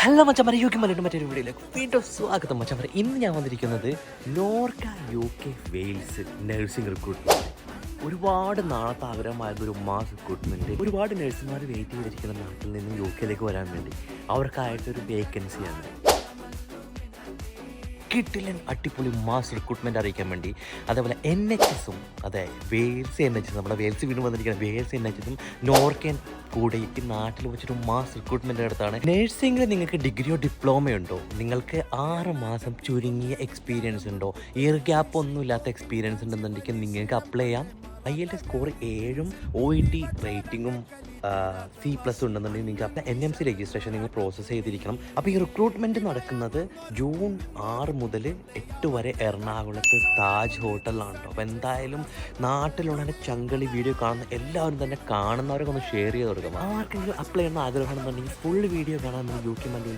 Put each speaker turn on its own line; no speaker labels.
Hello മച്ചമ്മ U K മലയുടെ മറ്റൊരു വീഡിയോയിലേക്ക് വീണ്ടും സ്വാഗതം മച്ചമ്മ ഇന്ന് ഞാൻ വന്നിരിക്കുന്നത് Norka U K Wales nursing recruitment ഒരുപാട് നാളത്തെ ആഗ്രഹമായിരുന്ന ഒരു മാസ് റിക്രൂട്ട്മെന്റ് ഒരുപാട് നഴ്സുമാർ വെയിറ്റ് ചെയ്തിരിക്കുന്ന നാട്ടിൽ നിന്നും യു കെയിലേക്ക് വരാൻ വേണ്ടി. അവർക്കായിട്ടൊരു വേക്കൻസിയാണ് കിട്ടില്ലൻ അടിപൊളി മാസ് റിക്രൂട്ട്മെന്റ് അറിയിക്കാൻ വേണ്ടി. അതേപോലെ എൻ എച്ച് എസും അതെ വേൽസ് എൻ എച്ച് എസ് നമ്മുടെ വേൽസ് വീണ്ടും വന്നിരിക്കുന്ന വേൽസ് എൻ എച്ച് എസും നോർക്കൻ കൂടെ ഈ നാട്ടിൽ വെച്ചൊരു മാസ് റിക്രൂട്ട്മെന്റ് നടത്താണ്. നഴ്സിംഗിൽ നിങ്ങൾക്ക് ഡിഗ്രിയോ ഡിപ്ലോമയോ ഉണ്ടോ? നിങ്ങൾക്ക് ആറ് മാസം ചുരുങ്ങിയ എക്സ്പീരിയൻസ് ഉണ്ടോ? ഇയർ ഗ്യാപ്പ് ഒന്നും ഇല്ലാത്ത എക്സ്പീരിയൻസ് ഉണ്ടെന്നുണ്ടെങ്കിൽ നിങ്ങൾക്ക് അപ്ലൈ ചെയ്യാം. ഐ എൽ ടി സ്കോർ ഏഴും ഒ ഇ ടി റേറ്റിംഗും സി പ്ലസ് ഉണ്ടെന്നുണ്ടെങ്കിൽ നിങ്ങൾക്ക് എൻ എം സി രജിസ്ട്രേഷൻ നിങ്ങൾ പ്രോസസ്സ് ചെയ്തിരിക്കണം. അപ്പോൾ ഈ റിക്രൂട്ട്മെന്റ് നടക്കുന്നത് ജൂൺ ആറ് മുതൽ എട്ട് വരെ എറണാകുളത്ത് താജ് ഹോട്ടലിലാണ് കേട്ടോ അപ്പോൾ എന്തായാലും നാട്ടിലുള്ള എന്റെ ചങ്കളി വീഡിയോ കാണുന്ന എല്ലാവരും തന്നെ കാണുന്നവരൊക്കെ ഒന്ന് ഷെയർ ചെയ്ത് കൊടുക്കുക ആർക്കെങ്കിലും അപ്ലൈ ചെയ്യുന്ന ആഗ്രഹമാണെന്നുണ്ടെങ്കിൽ ഫുൾ വീഡിയോ കാണാൻ യു കെ മല്ലി